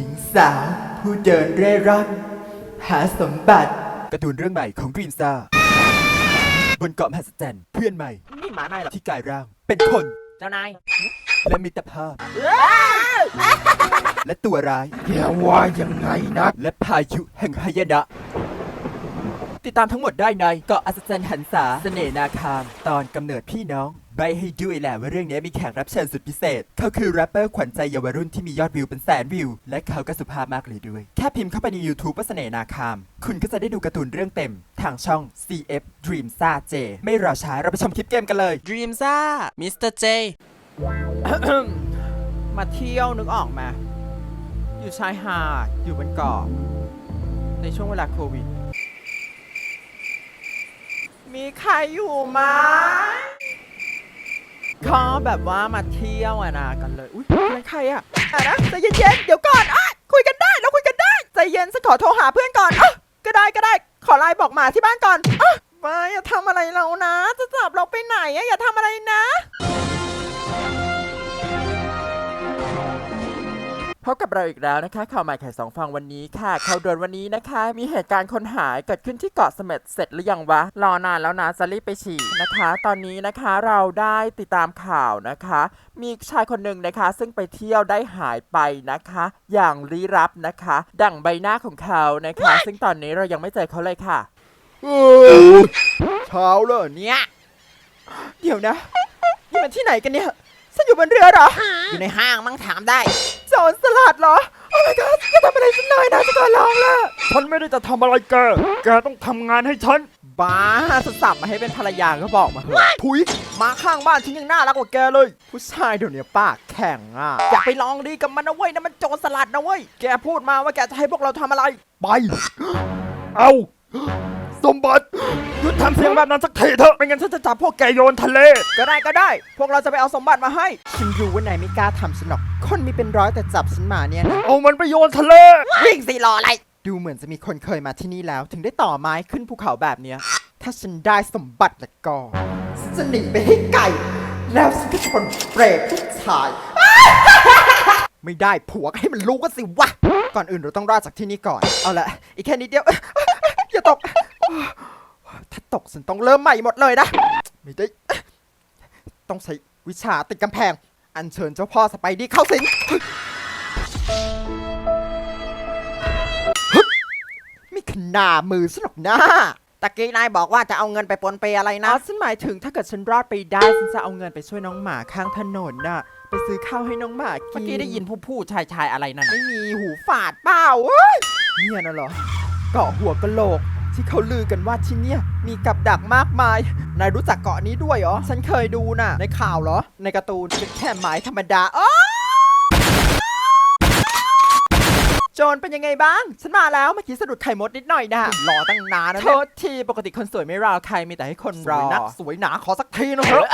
ญิงสาวผู้เดินเร่ร่อน หาสมบัติการ์ตูนเรื่องใหม่ของกรีนซ่าบนเกาะมหัศจรรย์เพื่อนใหม่ นี่หมาในายเหรอที่กลายร่างเป็นคน เจ้านายและมิตรภาพ และตัวร้ายอย่าว่ายังไงนะ และพายุแห่งหายนะ ติดตามทั้งหมดได้ในเกาะอัศจรรย์หันษาเสน่ห์นาคาม ตอนกำเนิดพี่น้องใบให้ด้วยแหละว่าเรื่องนี้มีแขกรับเชิญสุดพิเศษ เขาคือแรปเปอร์ขวัญใจเยาวรุ่นที่มียอดวิวเป็นแสนวิว และเขาก็สุภาพมากเลยด้วย แค่พิมพ์เข้าไปใน YouTube ว่าเสน่ห์นาคาม คุณก็จะได้ดูการ์ตูนเรื่องเต็ม ทางช่อง CF Dream s a J ไม่รอช้าเราไปชมคลิปเกมกันเลย Dream ซ่ามิสเตอร์เจมาเที่ยวนึกออกมา อยู่ชายหาดอยู่บนเกาะในช่วงเวลาโควิด มีใครอยู่ไหม ขอแบบว่ามาเที่ยวอะนะกันเลย อุ้ยเป็นใครอะอะนะใจเย็นๆ เดี๋ยวก่อนอะคุยกันได้แล้วคุยกันได้ ใจเย็นสักขอโทรหาเพื่อนก่อนอะก็ได้ก็ได้ ขอไลน์บอกหมาที่บ้านก่อนอะมาอย่าทำอะไรเรานะ จะจับเราไปไหนอะอย่าทำอะไรนะ พบกับเราอีกแล้วนะคะ ข่าวใหม่ไข่สองฟังวันนี้ค่ะข่าวด่วนวันนี้นะคะ มีเหตุการณ์คนหายเกิดขึ้นที่เกาะเสม็ดเสร็จหรือยังวะ รอนานแล้วนะจะรีบไปฉี่นะคะ ตอนนี้นะคะเราได้ติดตามข่าวนะคะ มีชายคนหนึ่งนะคะ ซึ่งไปเที่ยวได้หายไปนะคะ อย่างลี้ลับนะคะ ดั่งใบหน้าของเขานะคะ ซึ่งตอนนี้เรายังไม่เจอเขาเลยค่ะเช้าเลยเนี่ยเดี๋ยวนะนี่มันที่ไหนกันเนี่ย ฉันอยู่บนเรือเหรอ อยู่ในห้างมั้งถามได้ โจรสลัดเหรอ โอ้ my god อย่าทำอะไรฉันเลยนะจะก่อนร้องละฉันไม่ได้จะทำอะไรแก แกต้องทำงานให้ฉัน บ้าฉันสับมาให้เป็นภรรยาก็บอกมาเถอะถุยหมาข้างบ้านฉันยังน่ารักกว่าแกเลย ผู้ชายเดี๋ยวนี้ปากแข็งอะ อย่าไปลองดีกับมันนะเว้ยนะมันโจรสลัดนะเว้ย แกพูดมาว่าแกจะให้พวกเราทำอะไร ไป เอา สมบัติหยุดทำเสียงแบบนั้นสักทีเถอะไม่งั้นฉันจะจับพวกแกโยนทะเล ก็ได้ก็ได้ พวกเราจะไปเอาสมบัติมาให้ ฉันรู้ว่านายไม่กล้าทำฉันหรอก คนมีเป็นร้อยแต่จับฉันมาเนี่ยนะเอามันไปโยนทะเล วิ่งสิรออะไร ดูเหมือนจะมีคนเคยมาที่นี่แล้ว ถึงได้ต่อไม้ขึ้นภูเขาแบบเนี้ย ถ้าฉันได้สมบัติแล้วก็ฉันจะหนีไปให้ไกล แล้วฉันก็ชนเปรตผู้ชาย ไม่ได้ผัวก็ให้มันรู้กันสิวะ ก่อนอื่นเราต้องรอดจากที่นี่ก่อน เอาละอีกแค่นิดเดียว อย่าตก ถ้าตกฉันต้องเริ่มใหม่หมดเลยนะ ไม่ได้ ต้องใช้วิชาติดกำแพง อัญเชิญเจ้าพ่อสไปดี้เข้าสิงไม่ขนามือสนหรอกนะตะกี้นายบอกว่าจะเอาเงินไปปนเปอะไรนะ ฉันหมายถึงถ้าเกิดฉันรอดไปได้ฉันจะเอาเงินไปช่วยน้องหมาข้างถนนน่ะ ไปซื้อข้าวให้น้องหมากิน เมื่อกี้ได้ยินผู้พูดชายชายอะไรนั่น ไม่มีหูฝาดเปล่าเว้ยเนี่ยน่ะเหรอเกาะหัวกะโหลก ที่เขาลือกันว่าที่เนี่ยมีกับดักมากมาย นายรู้จักเกาะนี้ด้วยเหรอ ฉันเคยดูน่ะ ในข่าวเหรอ ในการ์ตูนเป็นแค่ไม้ธรรมดาอ้อโจรเป็นยังไงบ้าง ฉันมาแล้วเมื่อกี้สะดุดไข่มดนิดหน่อยนะรอตั้งนานนะโทษทีปกติคนสวยไม่รอใครมีแต่ให้คนรอสวยนักสวยหนาขอสักทีนะเถอะ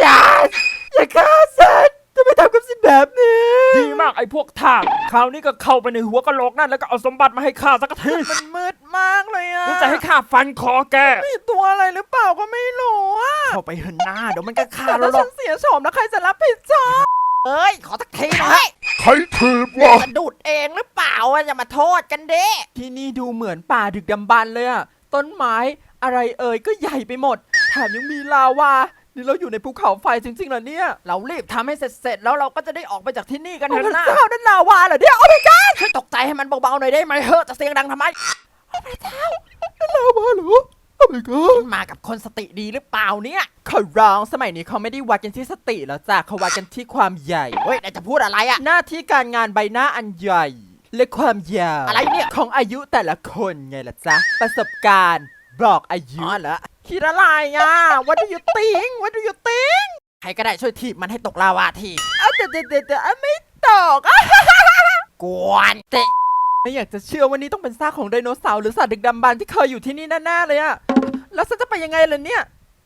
จานอย่าฆ่าฉันทำไมทำกับฉันแบบนี้ ดีมากไอ้พวกทาสคราวนี้ก็เข้าไปในหัวกะโหลกนั่นแล้วก็เอาสมบัติมาให้ข้าสักทีมันมืด มากเลยอะหรือจะให้ข้าฟันคอแกมีตัวอะไรหรือเปล่าก็ไม่รู้อะเข้าไปเหินหน้าเดี๋ยวมันก็ฆ่าเราหรอกฉันเสียโฉมแล้วใครจะรับผิดชอบเอ้ย ขอสักทีหน่อยใครถีบวะสะดุดเองหรือเปล่าอะอย่ามาโทษกันเด้ที่นี่ดูเหมือนป่าดึกดำบรรพ์เลยอะต้นไม้อะไรเอ่ยก็ใหญ่ไปหมด แถมยังมีลาวา นี่เราอยู่ในภูเขาไฟจริงๆเหรอเนี่ยเรารีบทำให้เสร็จๆแล้วเราก็จะได้ออกไปจากที่นี่กันเถอะนะเจ้านั่นลาวาเหรอเนี่ยโอ้ my god ช่วยตกใจให้มันเบาๆหน่อยได้ไหมเฮ้อะจะเสียงดังทำไมโอ้ พระเจ้านั่นลาวาเหรอโอ้ my god มากับคนสติดีหรือเปล่าเนี่ยขอร้องสมัยนี้เขาไม่ได้วัดกันที่สติแล้วจ้ะเขาวัดกันที่ความใหญ่ เฮ้ยนายจะพูดอะไรอะหน้าที่การงานใบหน้าอันใหญ่ และความยาวอะไรเนี่ย ของอายุแต่ละคนไงล่ะจ๊ะ ประสบการณ์บอกอายุอ๋อเหรอคิดอะไรอะ What do you think What do you think ใครก็ได้ช่วยถีบมันให้ตกลาวาที เอาเดี๋ยวเดี๋ยวเดี๋ยวไม่ตก กวนเตะ ไม่อยากจะเชื่อวันนี้ต้องเป็นซากของไดโนเสาร์หรือสัตว์ดึกดำบรรพ์ที่เคยอยู่ที่นี่แน่ๆเลยอะแล้วฉันจะไปยังไงล่ะเนี่ย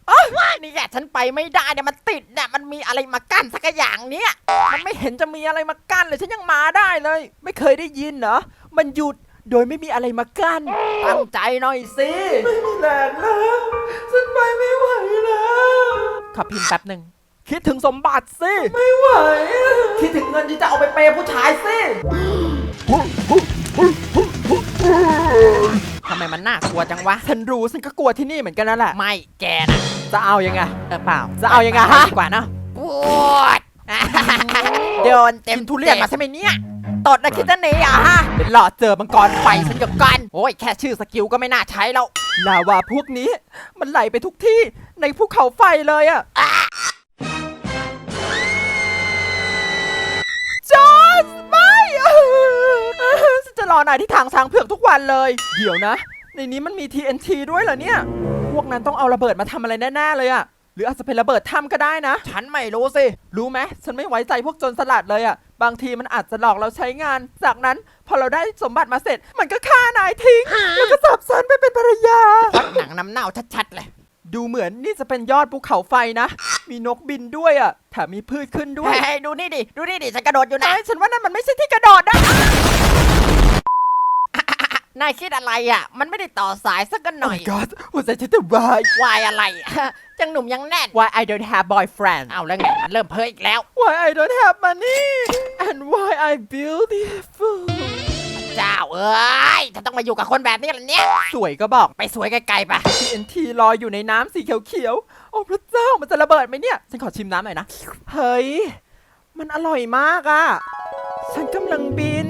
อ๋อนี่แหละฉันไปไม่ได้เนี่ยมันติดเนี่ยมันมีอะไรมากั้นสักอย่างเนี่ยมันไม่เห็นจะมีอะไรมากั้นเลยฉันยังมาได้เลย ไม่เคยได้ยินเหรอมันหยุดโดยไม่มีอะไรมากั้นตั้งใจหน่อยสิไม่มีแรงแล้วฉันไปไม่ไหวแล้วขอพิมพ์แป๊บหนึ่งคิดถึงสมบัติสิไม่ไหว คิดถึงเงินที่จะเอาไปเปย์ผู้ชายสิ น่ากลัวจังวะ ฉันรู้ฉันก็กลัวที่นี่เหมือนกันนั่นแหละ ไม่แกนะจะเอายังไง เออเปล่า จะเอายังไงฮะ ดีกว่าเนาะปวดเดินเต็มทุเรียนมาใช่ไหมเนี่ย ตดนะคิดจะหนีอะฮะเป็นหลอดเจอมังกรไฟฉันกับกัน โอ้ยแค่ชื่อสกิลก็ไม่น่าใช้แล้ว ลาวาพวกนี้ มันไหลไปทุกที่ในภูเขาไฟเลยอะจ รอนายที่ทางช้างเผือกทุกวันเลย เดี๋ยวนะ ในนี้มันมี TNT ด้วยเหรอเนี่ย พวกนั้นต้องเอาระเบิดมาทำอะไรแน่ๆเลยอะหรืออาจจะเป็นระเบิดถ้ำก็ได้นะ ฉันไม่รู้สิ รู้ไหมฉันไม่ไว้ใจพวกโจรสลัดเลยอะบางทีมันอาจจะหลอกเราใช้งาน จากนั้นพอเราได้สมบัติมาเสร็จ มันก็ฆ่านายทิ้ง แล้วก็สับฉันไปเป็นภรรยาหนังน้ำเน่าชัดๆเลย ดูเหมือนนี่จะเป็นยอดภูเขาไฟนะ มีนกบินด้วยอะแถมมีพืชขึ้นด้วย เฮ้ยดูนี่ดิ ดูนี่ดิ ฉันกระโดดอยู่นะนายฉันว่านั่นมันไม่ใช่ที่กระโดดนะ นายคิดอะไรอะ มันไม่ได้ต่อสายสักกันหน่อย Oh my god หัวใจฉันจะวายวายอะไร จังหนุ่มยังแน่น Why I don't have boyfriend เอาแล้วไงมันเริ่มเพ้ออีกแล้ว Why I don't have money and why I beautiful เจ้าเอ้ยจะต้องมาอยู่กับคนแบบนี้เหรอเนี่ย สวยก็บอก ไปสวยไกลๆไป TNT ลอยอยู่ในน้ำสีเขียวๆ โอ้พระเจ้ามันจะระเบิดไหมเนี่ย ฉันขอชิมน้ำหน่อยนะ เฮ้ย มันอร่อยมากอะฉันกำลังบิน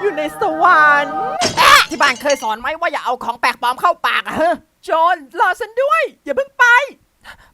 อยู่ในสวรรค์ ที่บ้านเคยสอนไหมว่าอย่าเอาของแปลกปลอมเข้าปากอะเฮ้ยจอห์นรอฉันด้วย อย่าเพิ่งไป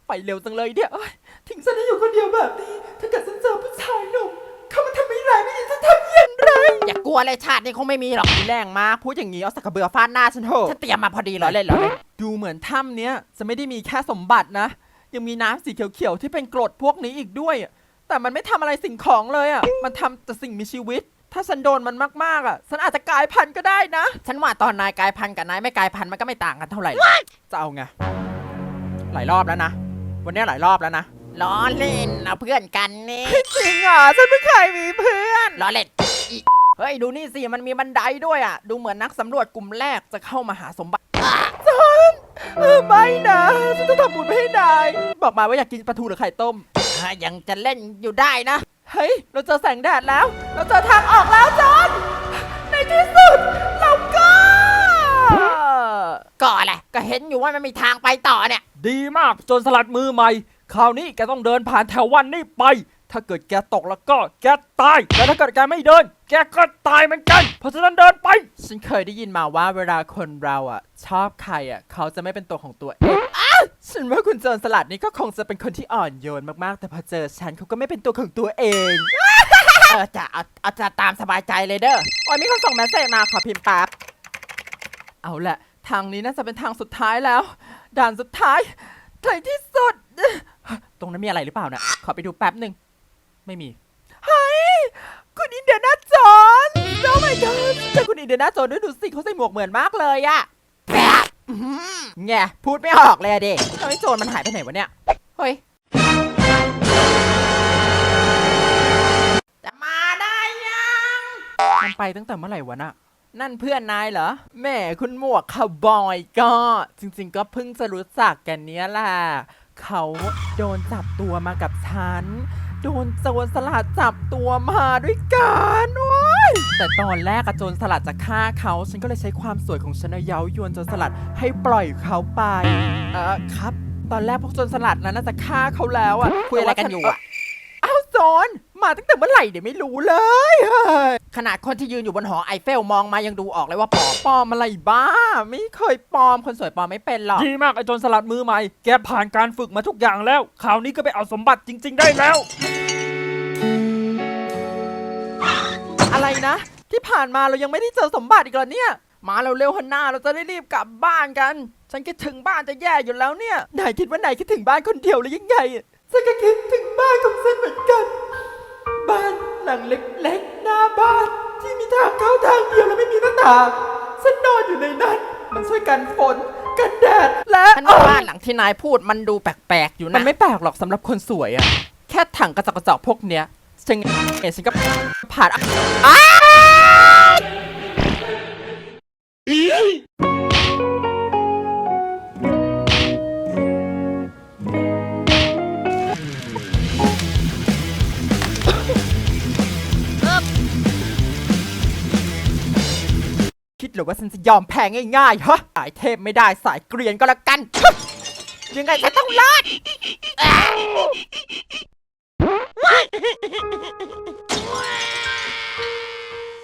ไปเร็วจังเลยเนี่ยเอ้ยทิ้งฉันให้อยู่คนเดียวแบบนี้ ถ้าเกิดฉันเจอผู้ชายหนุ่มเขามาทำไม่ร้ายไม่ดีจะทำอย่างไรอย่ากลัวเลยชาตินี้คงไม่มีหรอกแรงมากพูดอย่างนี้เอาสักกระเบือฟาดหน้าฉันเถอะฉันเตรียมมาพอดีเลล้อยเล่นล้อเล่นดูเหมือนถ้ำเนี้ยจะไม่ได้มีแค่สมบัตินะ ยังมีน้ำสีเขียวๆที่เป็นกรดพวกนี้อีกด้วยอะแต่มันไม่ทำอะไรสิ่งของเลยอะมันทำแต่สิ่งมีชีวิต ถ้าฉันโดนมันมากๆอะ ฉันอาจจะกลายพันธุ์ก็ได้นะ ฉันว่าตอนนายกลายพันธุ์กับนายไม่กลายพันธุ์มันก็ไม่ต่างกันเท่าไหร่หรอกจะเอาไง หลายรอบแล้วนะ วันนี้หลายรอบแล้วนะ ล้อเล่นเอาเพื่อนกันนี่ จริงเหรอฉันไม่เคยมีเพื่อน ล้อเล่นเฮ้ยดูนี่สิมันมีบันไดด้วยอะ ดูเหมือนนักสำรวจกลุ่มแรกจะเข้ามาหาสมบัติเออไม่นะฉันจะทำบุญไปให้นายบอกมาว่าอยากกินปลาทูหรือไข่ต้มถ้ายังจะเล่นอยู่ได้นะ เฮ้ย เราเจอแสงแดดแล้ว เราเจอทางออกแล้วจอน ในที่สุด เราก็ก็แหละไรก็เห็นอยู่ว่ามันมีทางไปต่อเนี่ย ดีมากโจนสลัดมือใหม่ คราวนี้แกต้องเดินผ่านแถววันนี้ไป ถ้าเกิดแกตกแล้วก็แกตาย แต่ถ้าเกิดแกไม่เดิน แกก็ตายเหมือนกัน เพราะฉะนั้นเดินไป ฉันเคยได้ยินมาว่าเวลาคนเราอะ ชอบใครอะ เขาจะไม่เป็นตัวของตัวเองอ้าวฉันว่าคุณโจรสลัดนี่ก็คงจะเป็นคนที่อ่อนโยนมากๆ แต่พอเจอฉันเขาก็ไม่เป็นตัวของตัวเอง เออจะเอาเอาจะตามสบายใจเลยเด้อโอ้ยมีคนส่งแมสเซจมาขอพิมพ์แป๊บ เอาละทางนี้น่าจะเป็นทางสุดท้ายแล้ว ด่านสุดท้ายในที่สุด ตรงนั้นมีอะไรหรือเปล่านะขอไปดูแป๊บหนึ่ง ไม่มีเฮ้ยคุณอินเดียนาโจนส์โอ้ my god เจอคุณอินเดียนาโจนส์ด้วยดูสิเขาใส่หมวกเหมือนมากเลยอะแบบแง่พูดไม่ออกเลยอะดิเฮ้ยโจรมันหายไปไหนวะเนี่ยเฮ้ย จะมาได้ยัง มันไปตั้งแต่เมื่อไหร่วะน่ะ นั่นเพื่อนนายเหรอ แหม่คุณหมวกคาวบอยก็ จริงๆ ก็เพิ่งจะรู้จักกันเนี้ยแหละ เขาโดนจับตัวมากับฉัน โดนโจรสลัดจับตัวมาด้วยกันโว้ยแต่ตอนแรกอะโจรสลัดจะฆ่าเขาฉันก็เลยใช้ความสวยของฉันเย้ายวนโจรสลัดให้ปล่อยเขาไปเออครับ ตอนแรกพวกโจรสลัดนั้นน่าจะฆ่าเขาแล้วอะคุยอะไรกันอยู่อะอ้าวโจร มาตั้งแต่เมื่อไหร่เดี๋ยวไม่รู้เลยเฮ้ยขนาดคนที่ยืนอยู่บนหอไอเฟลมองมายังดูออกเลยว่าปลอมปลอมอะไรบ้า ไม่เคยปลอมคนสวยปลอมไม่เป็นหรอก ดีมากไอ้โจนสลัดมือใหม่ แกผ่านการฝึกมาทุกอย่างแล้ว คราวนี้ก็ไปเอาสมบัติจริง ๆ ได้แล้ว อะไรนะ ที่ผ่านมาเรายังไม่ได้เจอสมบัติอีกเหรอเนี่ย มาเร็วๆฮันนาเราจะได้รีบกลับบ้านกัน ฉันคิดถึงบ้านจะแย่อยู่แล้วเนี่ยนายคิดว่านายคิดถึงบ้านคนเดียวหรือยังไงฉันก็คิดถึงบ้านของ บ้านหลังเล็กๆ หน้าบ้าน ที่มีทางเข้าทางเดียวและไม่มีหน้าต่างฉันนอนอยู่ในนั้น มันช่วยกันฝนกันแดดและฉันว่าบ้านหลังที่นายพูดมันดูแปลกๆอยู่มันะนไม่แปลกหรอกสำหรับคนสวยอะแค่ถังกระจอกกระจอกพวกเนี้ยฉันเห็นฉันก็ผ่านอะอ้า รือว่าฉันจะยอมแพ้ง่ายๆฮะสายเทพไม่ได้สายเกรียนก็แล้วกัน ยังไงฉันต้องรอด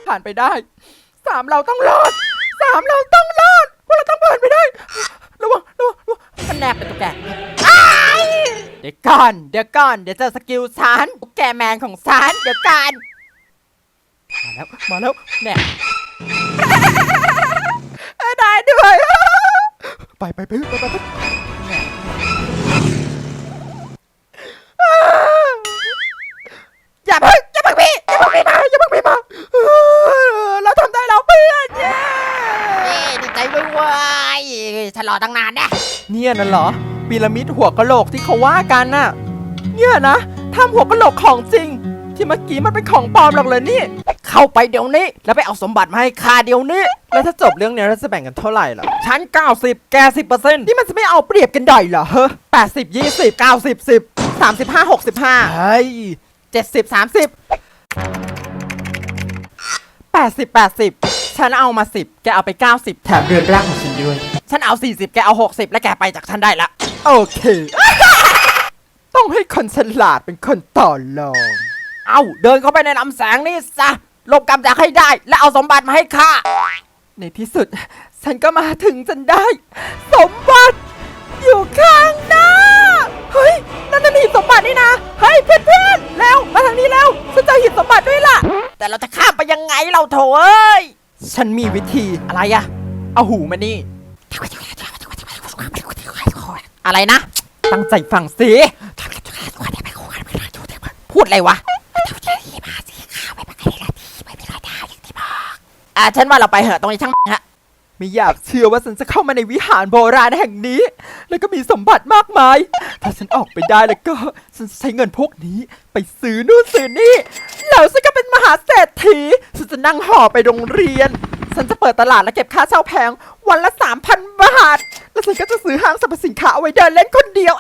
ผ่านไปได้สามเราต้องรอดสามเราต้องรอดพวกเราต้องผ่านไปได้ระวังระวังระวังมันแนบเป็นตุ๊กแกเดี๋ยวก่อนเดี๋ยวก่อนเดี๋ยวเจอสกิลฉันตุ๊กแกแมนของฉันเดี๋ยวก่อนมาแล้วมาแล้วแน่ ได้ด้วยไปไปไปไปไปไปแน่อย่าเพิ่งอย่าเพิ่งพี่อย่าเพิ่งพี่มาอย่าเพิ่งพี่มาเออเราทำได้แล้วเพื่อนเย้เย้ดีใจด้วยเว้ยฉันรอตั้งนานแน่เนี่ยน่ะเหรอพีระมิดหัวกะโหลกที่เขาว่ากันน่ะเนี่ยนะทำหัวกะโหลกของจริง ที่เมื่อกี้มันเป็นของปลอมหรอกเลยนี่ เข้าไปเดี๋ยวนี้ แล้วไปเอาสมบัติมาให้ข้าเดี๋ยวนี้ แล้วถ้าจบเรื่องเนี้ยเราจะแบ่งกันเท่าไหร่ล่ะฉัน 90 แก 10%นี่มันจะไม่เอาเปรียบกันได้เหรอเฮ้แปดสิบยี่สิบเก้าสิบสิบสามสิบห้าหกสิบห้าเฮ้ยเจ็ดสิบสามสิบแปดสิบแปดสิบฉันเอามาสิบแกเอาไปเก้าสิบแถมเรือนร่างของฉันด้วย ฉันเอาสี่สิบแกเอาหกสิบและแกไปจากฉันได้ละ โอเค ต้องให้คนฉลาดเป็นคนต่อรอง เอาเดินเข้าไปในลำแสงนี่ซะหลบกำจักให้ได้ และเอาสมบัติมาให้ข้า ในที่สุด ฉันก็มาถึงจนได้ สมบัติ อยู่ข้างหน้า เฮ้ย นั่นน่ะหีบสมบัตินี่นะเฮ้ยเพื่อนๆแล้วมาทางนี้แล้วฉันเจะหีบสมบัติด้วยล่ะ แต่เราจะข้ามไปยังไงเราโถเอ้ย ฉันมีวิธีอะไรอะเอาหูมานี่ อะไรนะ ตั้งใจฟังสิ พูดอะไรวะ อ่าฉันว่าเราไปเหอะตรงนี้ช่างฮะ ไม่อยากเชื่อว่าฉันจะเข้ามาในวิหารโบราณแห่งนี้ แล้วก็มีสมบัติมากมาย ถ้าฉันออกไปได้แล้วก็ ฉันจะใช้เงินพวกนี้ ไปซื้อนู่นซื้อนี่แล้วฉันก็เป็นมหาเศรษฐี ฉันจะนั่งห่อไปโรงเรียน ฉันจะเปิดตลาดและเก็บค่าเช่าแพง วันละ3,000บาท แล้วฉันก็จะซื้อห้างสรรพสินค้าเอาไว้เดินเล่นคนเดียว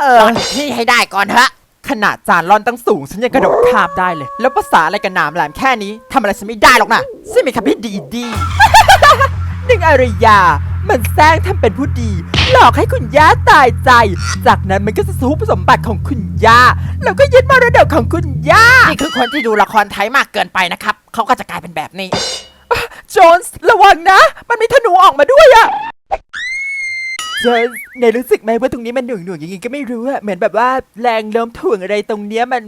เออที่ให้ได้ก่อนเถอะ ขนาดจานร่อนตั้งสูง ฉันยังกระโดดข้ามได้เลย แล้วภาษาอะไรกันหนามแหลมแค่นี้ทำอะไรฉันไม่ได้หรอกนะใช่ไหมครับพี่ดีดีหนึ่งอารยา มันแซงทำเป็นผู้ดี หลอกให้คุณย่าตายใจ จากนั้นมันก็จะซูปสมบัติของคุณย่า แล้วก็ยึดมรดกของคุณย่า นี่คือคนที่ดูละครไทยมากเกินไปนะครับ เขาก็จะกลายเป็นแบบนี้ โจนส์ระวังนะ มันมีธนูออกมาด้วยอะ โจนส์ในรู้สึกไหมว่าตรงนี้มันหน่วงหน่วงๆยังไงก็ไม่รู้อะเหมือนแบบว่าแรงโน้มถ่วงอะไรตรงเนี้ยมัน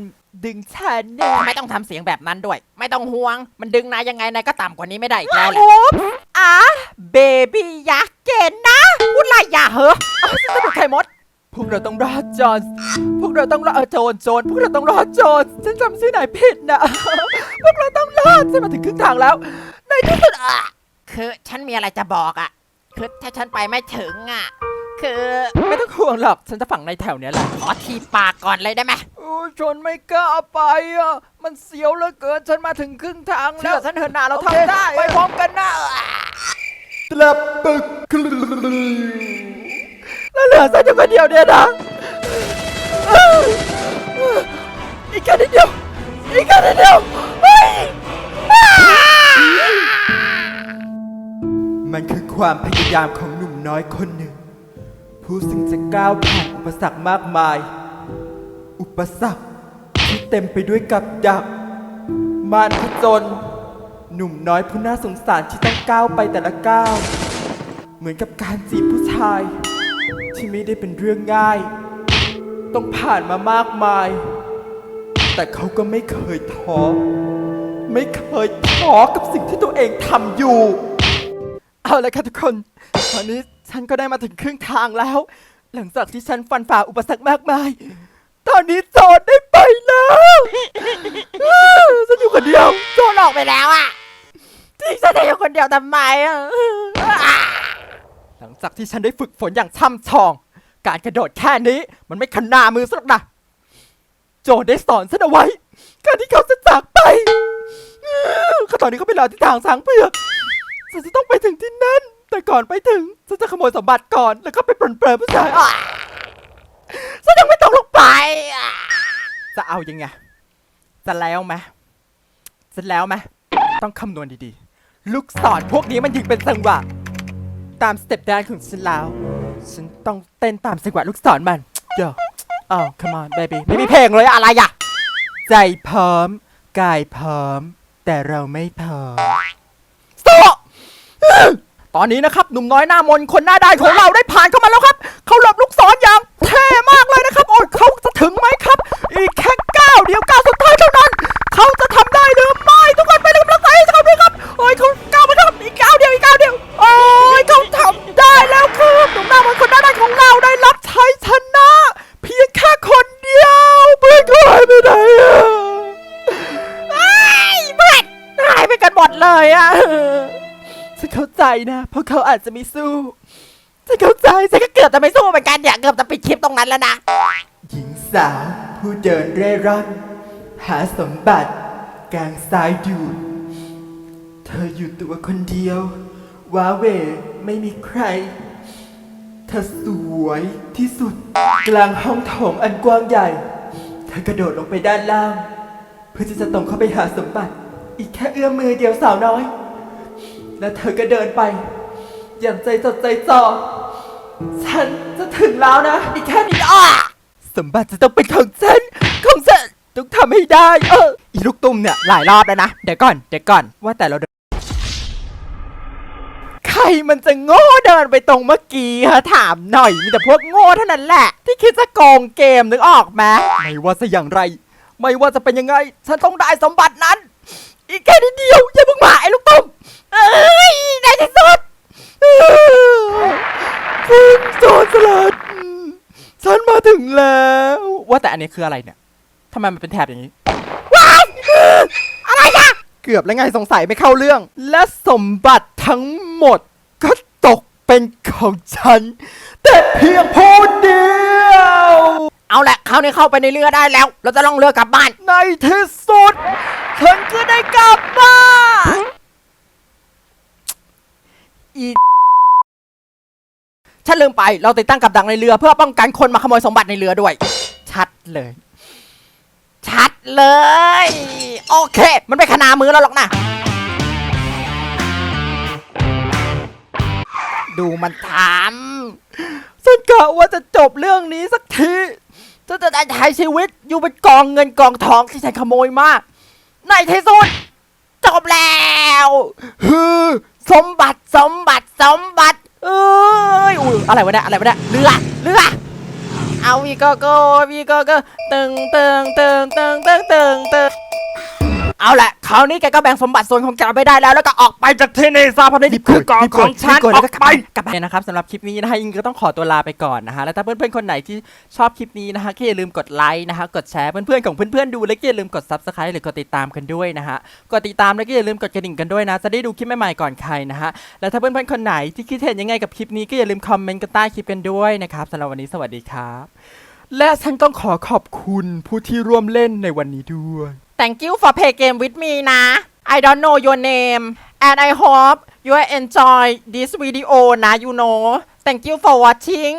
ดึงฉันเนี่ยทำไมต้องทำเสียงแบบนั้นด้วย ไม่ต้องห่วง มันดึงนายยังไงนายก็ต่ำกว่านี้ไม่ได้อีกแล้วแหละโอ๊บอะเบบี้ยักษ์เกนนะพูดไรอย่าเหอะอ้าวฉันจะเป็นไข่มด พวกเราต้องรอดจอนส์พวกเราต้องรอดเออโจนโจนพวกเราต้องรอดโจนส์ฉันจำชื่อนายผิดนะ พวกเราต้องรอดฉันมาถึงครึ่งทางแล้วในที่สุดอะคือฉันมีอะไรจะบอกอะ คือถ้าฉันไปไม่ถึงอะ คือ ไม่ต้องห่วงหรอก ฉันจะฝังในแถวเนี้ยแหละ ขอทีปากก่อนเลยได้ไหมโอ้ยฉันไม่กล้าไปอะ มันเสียวเหลือเกิน ฉันมาถึงครึ่งทางแล้เชื่วอฉันเถอะนาเราโอเคทำได้ไปพร้อมกันนะตลับปึกแล้วเหลือฉันอยู่คนเดียวเนี่ยนะอีกแค่นิดเดียว อีกแค่นิดเดียวเฮ้ย มันคือความพยายามของหนุ่มน้อยคนหนึ่ง ผู้ซึ่งจะก้าวผ่านอุปสรรคมากมาย อุปสรรคที่เต็มไปด้วยกับดัก มารผจญหนุ่มน้อยผู้น่าสงสารที่ต้องก้าวไปแต่ละก้าว เหมือนกับการจีบผู้ชาย ที่ไม่ได้เป็นเรื่องง่าย ต้องผ่านมามากมาย แต่เขาก็ไม่เคยท้อไม่เคยท้อกับสิ่งที่ตัวเองทำอยู่ เอาละค่ะทุกคน ตอนนี้ฉันก็ได้มาถึงครึ่งทางแล้ว หลังจากที่ฉันฟันฝ่าอุปสรรคมากมาย ตอนนี้โจทย์ได้ไปแล้วฉันอยู่คนเดียว โจนออกไปแล้วอะจริงฉันจะอยู่คนเดียวทำไมอะหลังจากที่ฉันได้ฝึกฝนอย่างช่ำชอง การกระโดดแค่นี้มันไม่ขนามือสักหรอกนะโจได้สอนฉันเอาไว้ การที่เขาจะจากไปก็ตอนนี้เขาไปรอที่ทางช้างเผือก ฉันจะต้องไปถึงที่นั่น แต่ก่อนไปถึง ฉันจะขโมยสมบัติก่อน แล้วก็ไปปลนเปลือผู้ชายอะฉันยังไม่ต้องลงไปอะจะเอายังไง จะแล้วไหมจะแล้วไหมต้องคำนวณดีๆ ลูกศรพวกนี้มันยิงเป็นจังหวะ ตามสเต็ปแดนของฉันแล้ว ฉันต้องเต้นตามจังหวะลูกศรมันเดี๋ยวอ้าว come on baby ไม่มีเพลงเลยอะไรอะ ใจพร้อม กายพร้อม แต่เราไม่พร้อม ตอนนี้นะครับหนุ่มน้อยหน้ามนคนหน้าด้านของเราได้ผ่านเข้ามาแล้วครับ เขาหลบลูกศรอย่างเท่มากเลยนะครับ โอ้ยเขาจะถึงไหมครับ อีกแค่ก้าวเดียวก้าวสุด นเข้าใจนะ เพราะเขาอาจจะไม่สู้ฉันเข้าใจฉันก็เกือบจะไม่สู้เหมือนกันเนี่ยเกือบจะปิดคลิปตรงนั้นแล้วนะ หญิงสาวผู้เดินเร่ร่อนหาสมบัติ กลางทรายดูดเธออยู่ตัวคนเดียวว้าเหวไม่มีใคร เธอสวยที่สุด กลางห้องโถงอันกว้างใหญ่ เธอกระโดดลงไปด้านล่าง เพื่อที่จะตรงเข้าไปหาสมบัติ อีกแค่เอื้อมมือเดียวสาวน้อย และเธอก็เดินไป อย่างใจจดใจจ่อ ฉันจะถึงแล้วนะอีกแค่นี้อะสมบัติจะต้องเป็นของฉัน ของฉันต้องทำให้ได้ เออ อีลูกตุ้มเนี่ยหลายรอบแล้วนะ เดี๋ยวก่อน เดี๋ยวก่อน ว่าแต่เราเดินใครมันจะโง่เดินไปตรงเมื่อกี้ฮะถามหน่อย มีแต่พวกโง่เท่านั้นแหละ ที่คิดจะโกงเกมนึกออกไหมไม่ว่าจะอย่างไร ไม่ว่าจะเป็นยังไง ฉันต้องได้สมบัตินั้น อีกแค่นิดเดียวอย่าเพิ่งมาไอ้ลูกตุ้ม เอ้ยได้ที่สุดคุณโจรสลัดฉันมาถึงแล้ว ว่าแต่อันนี้คืออะไรเนี่ยทำไมมันเป็นแถบอย่างนี้ ว้ายอะไรอะเกือบแล้วไงสงสัยไม่เข้าเรื่อง และสมบัติทั้งหมด ก็ตกเป็นของฉัน แต่เพียงผู้เดียว เอาแหละคราวนี้เข้าไปในเรือได้แล้ว เราจะล่องเรือกลับบ้าน ในที่สุดฉันก็ได้กลับบ้าน อีฉันลืมไปเราติดตั้งกับดักในเรือ เพื่อป้องกันคนมาขโมยสมบัติในเรือด้วย ชัดเลย ชัดเลย โอเค มันไม่ขนามือเราหรอกนะ ดูมันทำฉันกะว่าจะจบเรื่องนี้สักทีฉันจะได้ใช้ชีวิตอยู่เป็นกองเงินกองทองที่ฉันขโมยมาในที่สุดจบแล้วฮือ สมบัติสมบัติสมบัติเอ้ยอุ้ยอะไรวะเนี่ยอะไรวะเนี่ยเรือเรือเอาวีโกโก้วีโกโก้ตึงตึงตึงตึงตึงตึงตึง เอาแหละคราวนี้แกก็แบ่งสมบัติส่วนของแกไปได้แล้ว แล้วก็ออกไปจากที่นี่ซะเพราะนี่คือกองของฉันออกไปกลับไปนะครับสำหรับคลิปนี้นะฮะอิงก็ต้องขอตัวลาไปก่อนนะฮะแล้วถ้าเพื่อนๆคนไหนที่ชอบคลิปนี้นะฮะก็อย่าลืมกดไลค์นะฮะกดแชร์เพื่อนๆของเพื่อนๆดูแล้วก็อย่าลืมกด subscribe หรือกดติดตามกันด้วยนะฮะกดติดตามแล้วก็อย่าลืมกดกระดิ่งกันด้วยนะ จะได้ดูคลิปใหม่ๆก่อนใครนะฮะแล้วถ้าเพื่อนๆคนไหนที่คิดเห็นยังไงกับคลิปนี้ก็อย่าลืมคอมเมนต์กันใต้คลิปกันด้วยนะครับสำหรับวันนี้สวัสดีครับและฉันต้องขอขอบคุณผู้ที่ร่วมเล่นในวันนี้ด้วย Thank you for play game with me นะ I don't know your name and I hope you enjoy this video นะ you know Thank you for watching